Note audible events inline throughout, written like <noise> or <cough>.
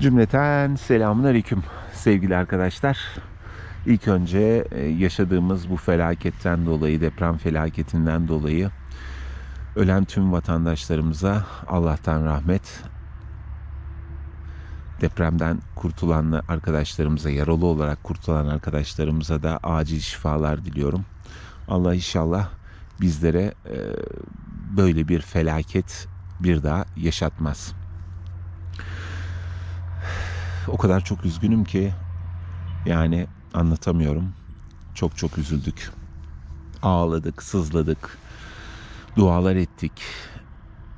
Cümleten selamun aleyküm sevgili arkadaşlar. İlk önce e, yaşadığımız bu felaketten dolayı, deprem felaketinden dolayı ölen tüm vatandaşlarımıza Allah'tan rahmet, depremden kurtulan arkadaşlarımıza, yaralı olarak kurtulan arkadaşlarımıza da acil şifalar diliyorum. Allah inşallah bizlere e, böyle bir felaket bir daha yaşatmaz. O kadar çok üzgünüm ki yani anlatamıyorum. Çok çok üzüldük. Ağladık, sızladık. Dualar ettik.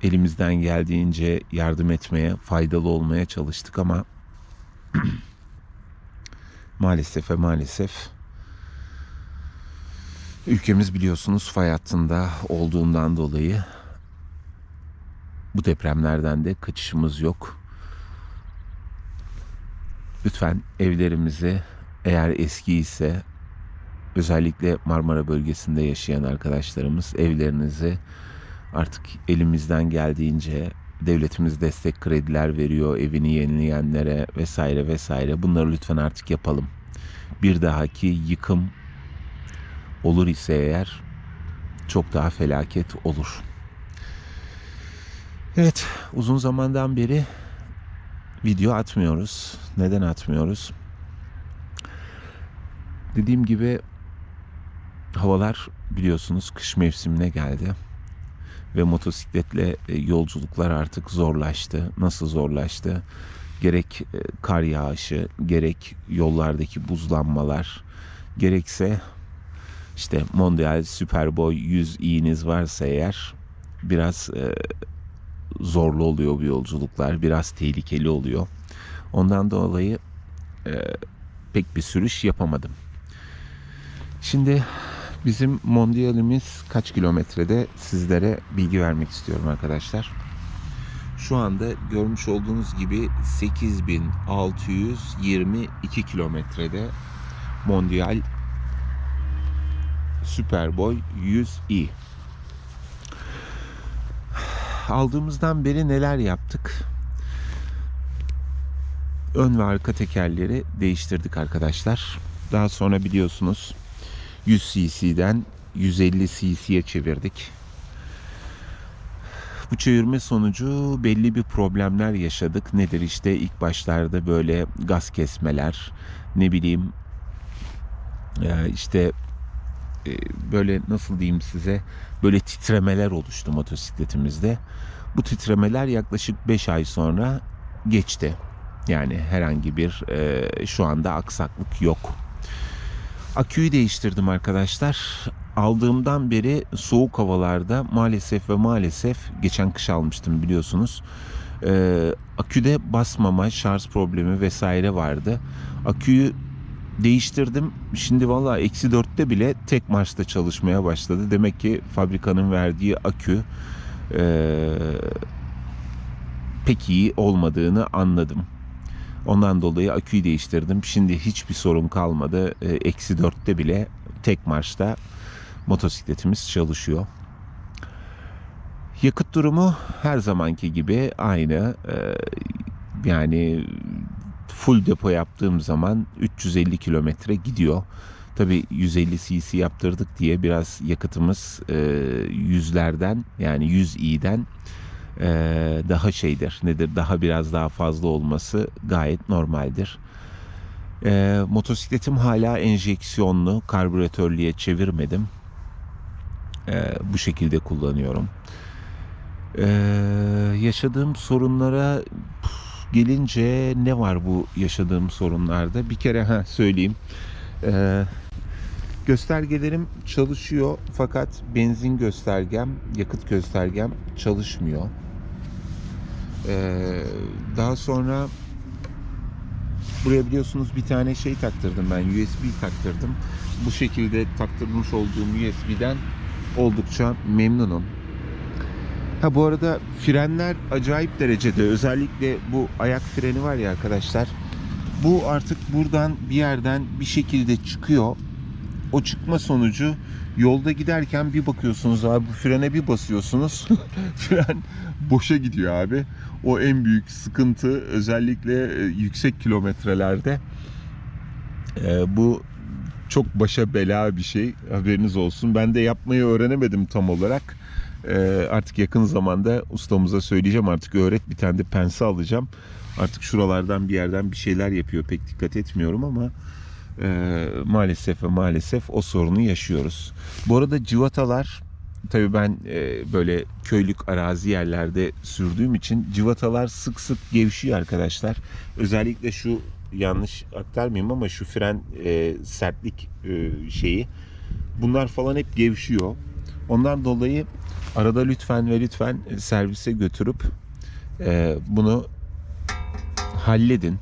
Elimizden geldiğince yardım etmeye, faydalı olmaya çalıştık ama <clears throat> maalesef ve maalesef ülkemiz biliyorsunuz fay hattında olduğundan dolayı bu depremlerden de kaçışımız yok. Lütfen evlerimizi eğer eski ise özellikle Marmara bölgesinde yaşayan arkadaşlarımız evlerinizi artık elimizden geldiğince devletimiz destek krediler veriyor evini yenileyenlere vesaire vesaire bunları lütfen artık yapalım. Bir dahaki yıkım olur ise eğer çok daha felaket olur. Evet uzun zamandan beri video atmıyoruz. Neden atmıyoruz? Dediğim gibi havalar biliyorsunuz kış mevsimine geldi ve motosikletle e, yolculuklar artık zorlaştı. Nasıl zorlaştı? Gerek e, kar yağışı, gerek yollardaki buzlanmalar, gerekse işte Mondial Superboy 100 i'niz varsa eğer biraz e, zorlu oluyor bu yolculuklar. Biraz tehlikeli oluyor. Ondan dolayı e, pek bir sürüş yapamadım. Şimdi bizim mondialimiz kaç kilometrede sizlere bilgi vermek istiyorum arkadaşlar. Şu anda görmüş olduğunuz gibi 8622 kilometrede mondial Superboy 100i aldığımızdan beri neler yaptık? Ön ve arka tekerleri değiştirdik arkadaşlar. Daha sonra biliyorsunuz 100 cc'den 150 cc'ye çevirdik. Bu çevirme sonucu belli bir problemler yaşadık. Nedir işte ilk başlarda böyle gaz kesmeler, ne bileyim e, işte e, böyle nasıl diyeyim size böyle titremeler oluştu motosikletimizde. Bu titremeler yaklaşık 5 ay sonra geçti. Yani herhangi bir e, şu anda aksaklık yok. Aküyü değiştirdim arkadaşlar. Aldığımdan beri soğuk havalarda maalesef ve maalesef geçen kış almıştım biliyorsunuz. E, aküde basmama, şarj problemi vesaire vardı. Aküyü değiştirdim. Şimdi valla eksi dörtte bile tek marşta çalışmaya başladı. Demek ki fabrikanın verdiği akü e, pek iyi olmadığını anladım. Ondan dolayı aküyü değiştirdim. Şimdi hiçbir sorun kalmadı. Eksi dörtte bile tek marşta motosikletimiz çalışıyor. Yakıt durumu her zamanki gibi aynı. E, yani full depo yaptığım zaman 350 kilometre gidiyor. Tabi 150 cc yaptırdık diye biraz yakıtımız e, yüzlerden yani 100 i'den e, daha şeydir. Nedir? Daha biraz daha fazla olması gayet normaldir. E, motosikletim hala enjeksiyonlu, karbüratörlüye çevirmedim. E, bu şekilde kullanıyorum. E, yaşadığım sorunlara gelince ne var bu yaşadığım sorunlarda? Bir kere ha söyleyeyim. Ee, göstergelerim çalışıyor fakat benzin göstergem, yakıt göstergem çalışmıyor. Ee, daha sonra buraya biliyorsunuz bir tane şey taktırdım ben USB taktırdım. Bu şekilde taktırmış olduğum USB'den oldukça memnunum. Ha bu arada frenler acayip derecede özellikle bu ayak freni var ya arkadaşlar. Bu artık buradan bir yerden bir şekilde çıkıyor o çıkma sonucu yolda giderken bir bakıyorsunuz abi bu frene bir basıyorsunuz. <laughs> Fren boşa gidiyor abi. O en büyük sıkıntı özellikle e, yüksek kilometrelerde. E, bu çok başa bela bir şey haberiniz olsun. Ben de yapmayı öğrenemedim tam olarak. E, artık yakın zamanda ustamıza söyleyeceğim artık öğret bir tane de pense alacağım. Artık şuralardan bir yerden bir şeyler yapıyor pek dikkat etmiyorum ama e, maalesef ve maalesef o sorunu yaşıyoruz. Bu arada civatalar tabii ben e, böyle köylük arazi yerlerde sürdüğüm için civatalar sık sık gevşiyor arkadaşlar. Özellikle şu yanlış aktarmayayım ama şu fren e, sertlik e, şeyi bunlar falan hep gevşiyor. Ondan dolayı arada lütfen ve lütfen servise götürüp e, bunu halledin.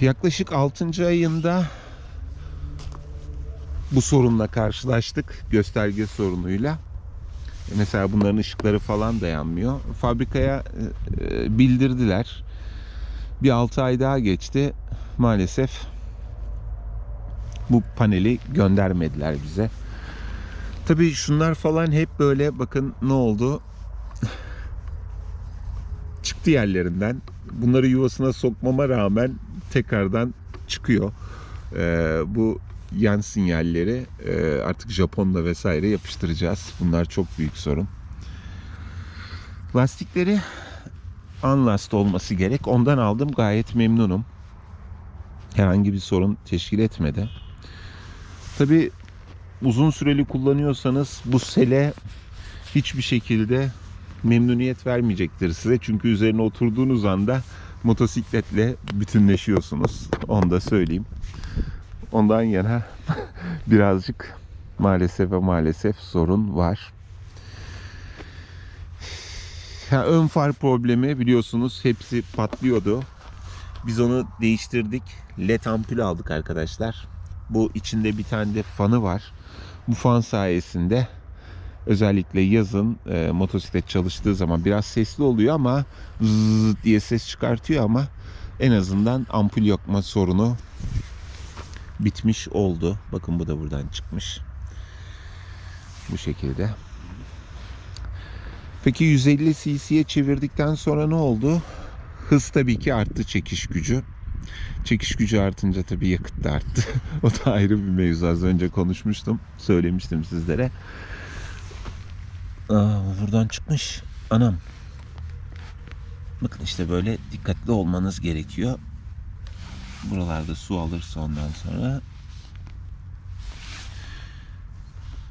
Yaklaşık 6. ayında bu sorunla karşılaştık. Gösterge sorunuyla. Mesela bunların ışıkları falan da yanmıyor. Fabrikaya e, bildirdiler. Bir 6 ay daha geçti. Maalesef bu paneli göndermediler bize. Tabii şunlar falan hep böyle bakın ne oldu? Çıktı yerlerinden. Bunları yuvasına sokmama rağmen tekrardan çıkıyor. Ee, bu yan sinyalleri e, artık Japonla vesaire yapıştıracağız. Bunlar çok büyük sorun. Lastikleri Unlast olması gerek. Ondan aldım. Gayet memnunum. Herhangi bir sorun teşkil etmedi. Tabi uzun süreli kullanıyorsanız bu sele hiçbir şekilde memnuniyet vermeyecektir size. Çünkü üzerine oturduğunuz anda motosikletle bütünleşiyorsunuz. Onu da söyleyeyim. Ondan yana <laughs> birazcık maalesef ve maalesef sorun var. Ha, ön far problemi biliyorsunuz hepsi patlıyordu. Biz onu değiştirdik. LED ampul aldık arkadaşlar. Bu içinde bir tane de fanı var. Bu fan sayesinde özellikle yazın e, motosiklet çalıştığı zaman biraz sesli oluyor ama zzz diye ses çıkartıyor ama en azından ampul yakma sorunu bitmiş oldu. Bakın bu da buradan çıkmış. Bu şekilde. Peki 150 cc'ye çevirdikten sonra ne oldu? Hız tabii ki arttı çekiş gücü. Çekiş gücü artınca tabii yakıt da arttı. <laughs> o da ayrı bir mevzu. Az önce konuşmuştum. Söylemiştim sizlere. Aa, bu buradan çıkmış. Anam. Bakın işte böyle dikkatli olmanız gerekiyor. Buralarda su alırsa ondan sonra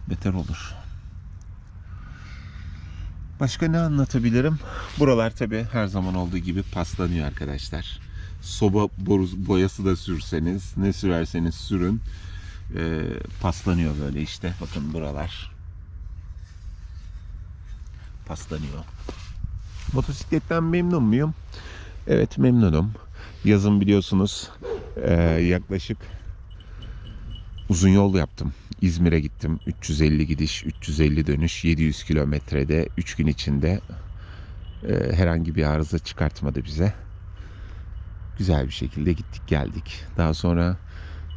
beter olur. Başka ne anlatabilirim? Buralar tabi her zaman olduğu gibi paslanıyor arkadaşlar. Soba boyası da sürseniz, ne sürerseniz sürün e, paslanıyor böyle işte. Bakın buralar paslanıyor. Motosikletten memnun muyum? Evet memnunum. Yazın biliyorsunuz e, yaklaşık uzun yol yaptım. İzmir'e gittim. 350 gidiş, 350 dönüş, 700 kilometrede 3 gün içinde e, herhangi bir arıza çıkartmadı bize. Güzel bir şekilde gittik geldik. Daha sonra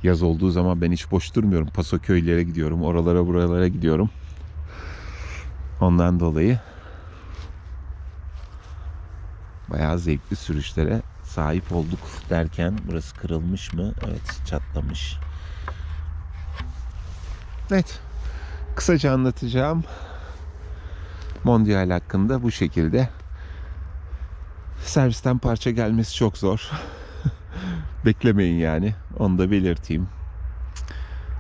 yaz olduğu zaman ben hiç boş durmuyorum. Paso köylere gidiyorum. Oralara buralara gidiyorum. Ondan dolayı bayağı zevkli sürüşlere sahip olduk derken burası kırılmış mı? Evet çatlamış. Evet. Kısaca anlatacağım. Mondial hakkında bu şekilde. Servisten parça gelmesi çok zor. <laughs> Beklemeyin yani. Onu da belirteyim.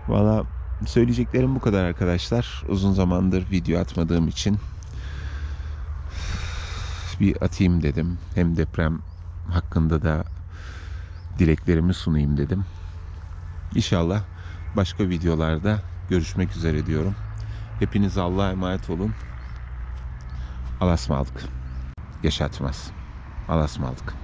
Valla söyleyeceklerim bu kadar arkadaşlar. Uzun zamandır video atmadığım için bir atayım dedim. Hem deprem hakkında da dileklerimi sunayım dedim. İnşallah başka videolarda görüşmek üzere diyorum. Hepiniz Allah'a emanet olun. Alasmalık. Yaşatmaz. Alasmalık.